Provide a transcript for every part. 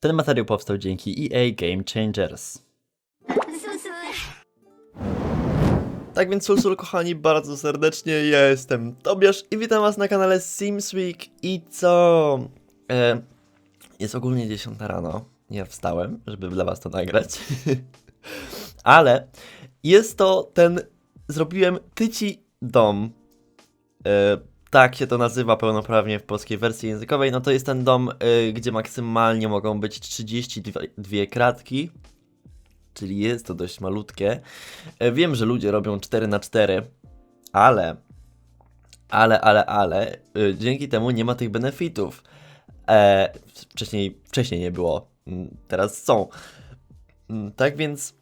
Ten materiał powstał dzięki EA Game Changers. Tak więc Sulsul kochani, bardzo serdecznie ja jestem Tobiasz i witam was na kanale Sims Week i co? E, jest ogólnie 10 rano, ja wstałem, żeby dla was to nagrać, ale jest to ten, zrobiłem tyci dom, e, tak się to nazywa pełnoprawnie w polskiej wersji językowej, no to jest ten dom, e, gdzie maksymalnie mogą być 32 dwie kratki, czyli jest to dość malutkie. E, Wiem, że ludzie robią 4 na 4 ale, ale, ale, ale, y, dzięki temu nie ma tych benefitów. E, wcześniej, wcześniej nie było, mm, teraz są. Mm, Tak więc,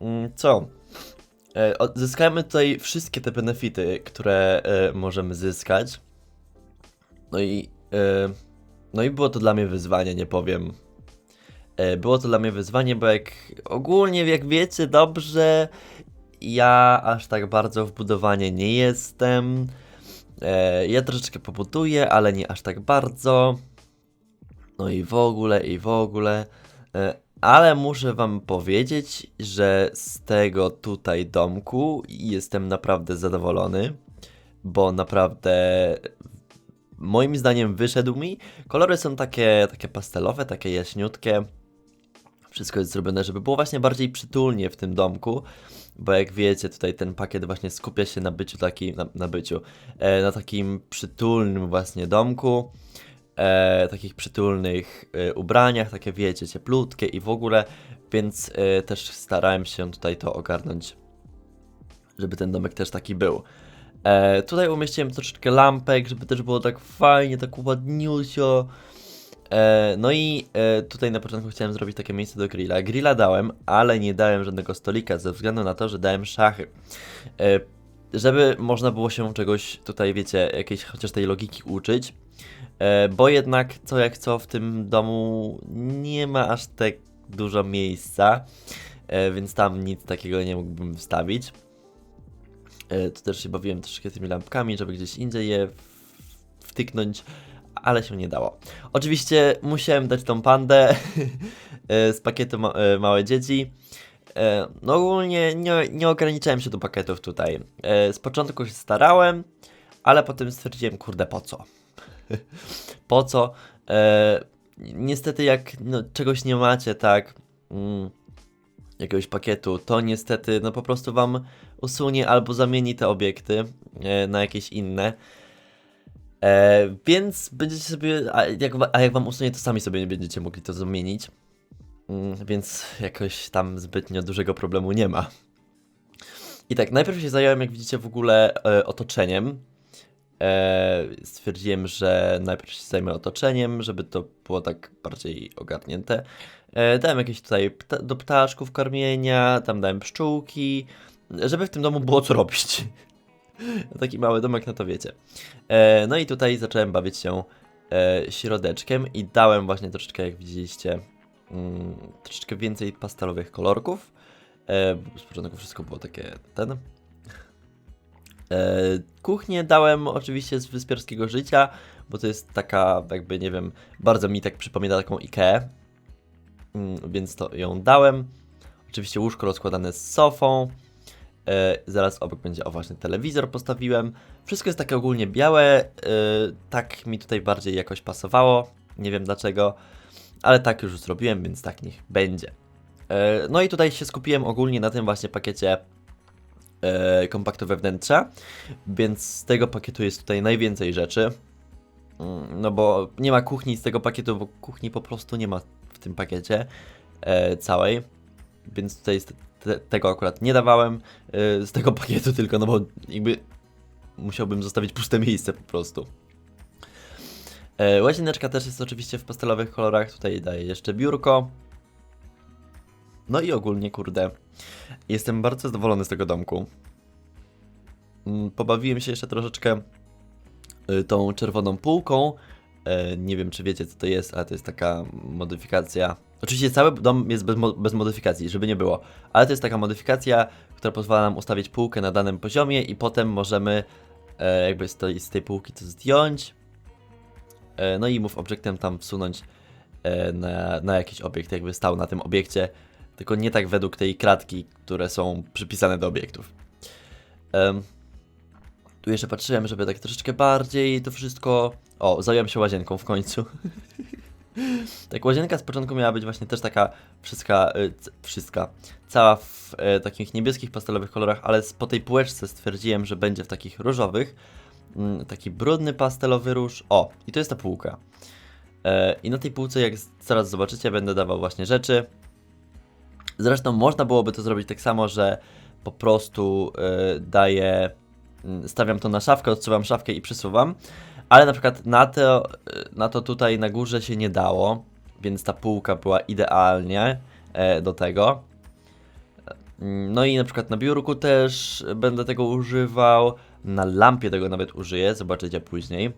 mm, co? E, o- Zyskajmy tutaj wszystkie te benefity, które e, możemy zyskać. No i, e, no i było to dla mnie wyzwanie, nie powiem. Było to dla mnie wyzwanie, bo jak ogólnie, jak wiecie dobrze, ja aż tak bardzo w budowanie nie jestem. Ja troszeczkę pobuduję, ale nie aż tak bardzo. No i w ogóle, i w ogóle. Ale muszę wam powiedzieć, że z tego tutaj domku jestem naprawdę zadowolony, bo naprawdę moim zdaniem wyszedł mi. Kolory są takie, takie pastelowe, takie jaśniutkie. Wszystko jest zrobione, żeby było właśnie bardziej przytulnie w tym domku, bo jak wiecie, tutaj ten pakiet właśnie skupia się na byciu taki, na, na byciu, e, na takim przytulnym właśnie domku, e, takich przytulnych e, ubraniach, takie wiecie, cieplutkie i w ogóle, więc e, też starałem się tutaj to ogarnąć, żeby ten domek też taki był. E, tutaj umieściłem troszeczkę lampek, żeby też było tak fajnie, tak ładniusio. E, no i e, tutaj na początku chciałem zrobić takie miejsce do grilla. Grilla dałem, ale nie dałem żadnego stolika ze względu na to, że dałem szachy. E, żeby można było się czegoś tutaj, wiecie, jakiejś chociaż tej logiki uczyć. E, bo jednak co jak co w tym domu nie ma aż tak dużo miejsca, e, więc tam nic takiego nie mógłbym wstawić. E, tu też się bawiłem troszkę tymi lampkami, żeby gdzieś indziej je wtyknąć, ale się nie dało. Oczywiście musiałem dać tą pandę z pakietu ma Małe Dzieci. No ogólnie nie, nie ograniczałem się do pakietów tutaj. Z początku się starałem, ale potem stwierdziłem, kurde, po co? po co? E, Niestety jak no, czegoś nie macie, tak, mm, jakiegoś pakietu, to niestety no po prostu wam usunie albo zamieni te obiekty e, na jakieś inne. E, więc będziecie sobie, a jak, a jak wam usunie, to sami sobie nie będziecie mogli to zamienić. Mm, więc jakoś tam zbytnio dużego problemu nie ma. I tak, najpierw się zająłem, jak widzicie, w ogóle e, otoczeniem. E, stwierdziłem, że najpierw się zajmę otoczeniem, żeby to było tak bardziej ogarnięte. E, dałem jakieś tutaj pta do ptaszków karmienia, tam dałem pszczółki, żeby w tym domu było co robić. Taki mały domek, no to wiecie. E, no i tutaj zacząłem bawić się środeczkiem i dałem właśnie troszeczkę, jak widzieliście, mm, troszeczkę więcej pastelowych kolorków. Z początku wszystko było takie ten. E, kuchnię dałem oczywiście z wyspiarskiego życia, bo to jest taka, jakby nie wiem, bardzo mi tak przypomina taką Ikeę, mm, więc to ją dałem. Oczywiście łóżko rozkładane z sofą. E, zaraz obok będzie, o właśnie, telewizor postawiłem. Wszystko jest takie ogólnie białe. E, tak mi tutaj bardziej jakoś pasowało. Nie wiem dlaczego, ale tak już zrobiłem, więc tak niech będzie. No i tutaj się skupiłem ogólnie na tym właśnie pakiecie e, kompaktu wewnętrza, więc z tego pakietu jest tutaj najwięcej rzeczy. Mm, No bo nie ma kuchni z tego pakietu, bo kuchni po prostu nie ma w tym pakiecie e, całej. Więc tutaj te, tego akurat nie dawałem e, z tego pakietu, tylko no bo jakby musiałbym zostawić puste miejsce po prostu. E, łazieneczka też jest oczywiście w pastelowych kolorach. Tutaj daję jeszcze biurko. No i ogólnie, kurde, jestem bardzo zadowolony z tego domku. Mm, Pobawiłem się jeszcze troszeczkę y, tą czerwoną półką. E, Nie wiem, czy wiecie, co to jest, ale to jest taka modyfikacja. Oczywiście cały dom jest bez, bez modyfikacji, żeby nie było, ale to jest taka modyfikacja, która pozwala nam ustawić półkę na danym poziomie i potem możemy e, jakby z tej, z tej półki to zdjąć. E, no i move objectem tam wsunąć na, na jakiś obiekt, jakby stał na tym obiekcie, tylko nie tak według tej kratki, które są przypisane do obiektów. Em, tu jeszcze patrzyłem, żeby tak troszeczkę bardziej to wszystko... O, zająłem się łazienką w końcu. tak, łazienka z początku miała być właśnie też taka wszystka, c- wszystka, cała w e, takich niebieskich, pastelowych kolorach, ale po tej półeczce stwierdziłem, że będzie w takich różowych. Mm, taki brudny pastelowy róż. O, i to jest ta półka. E, I na tej półce, jak zaraz zobaczycie, będę dawał właśnie rzeczy. Zresztą można byłoby to zrobić tak samo, że po prostu e, daję, stawiam to na szafkę, odsuwam szafkę i przysuwam. Ale na przykład na to, e, na to tutaj na górze się nie dało, więc ta półka była idealnie e, do tego. Mm, No i na przykład na biurku też będę tego używał, na lampie tego nawet użyję, zobaczycie później.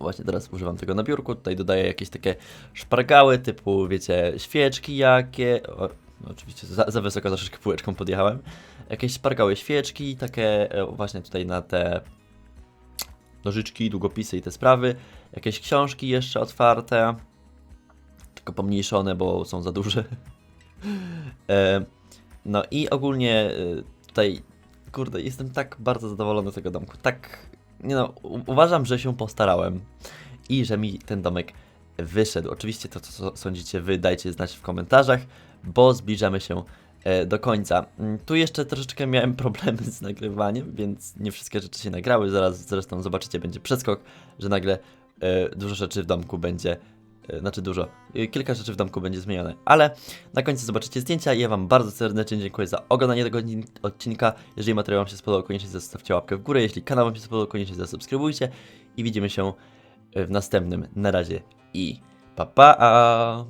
Właśnie teraz używam tego na biurku, tutaj dodaję jakieś takie szpargały typu, wiecie, świeczki jakie, no oczywiście za, za wysoko troszeczkę półeczką podjechałem, jakieś szpargały świeczki, takie e, właśnie tutaj na te nożyczki, długopisy i te sprawy, jakieś książki jeszcze otwarte, tylko pomniejszone, bo są za duże. E, no i ogólnie e, tutaj, kurde, jestem tak bardzo zadowolony z tego domku. Tak, nie no, uważam, że się postarałem i że mi ten domek wyszedł. Oczywiście to, co sądzicie wy, dajcie znać w komentarzach, bo zbliżamy się e, do końca. Mm, Tu jeszcze troszeczkę miałem problemy z nagrywaniem, więc nie wszystkie rzeczy się nagrały. Zaraz zresztą zobaczycie, będzie przeskok, że nagle e, dużo rzeczy w domku będzie E, Znaczy dużo. Kilka rzeczy w domku będzie zmienione. Ale na końcu zobaczycie zdjęcia. Ja Wam bardzo serdecznie dziękuję za oglądanie tego odcinka. Jeżeli materiał Wam się spodobał, koniecznie zostawcie łapkę w górę. Jeśli kanał Wam się spodobał, koniecznie zasubskrybujcie. I widzimy się w następnym. Na razie i pa pa!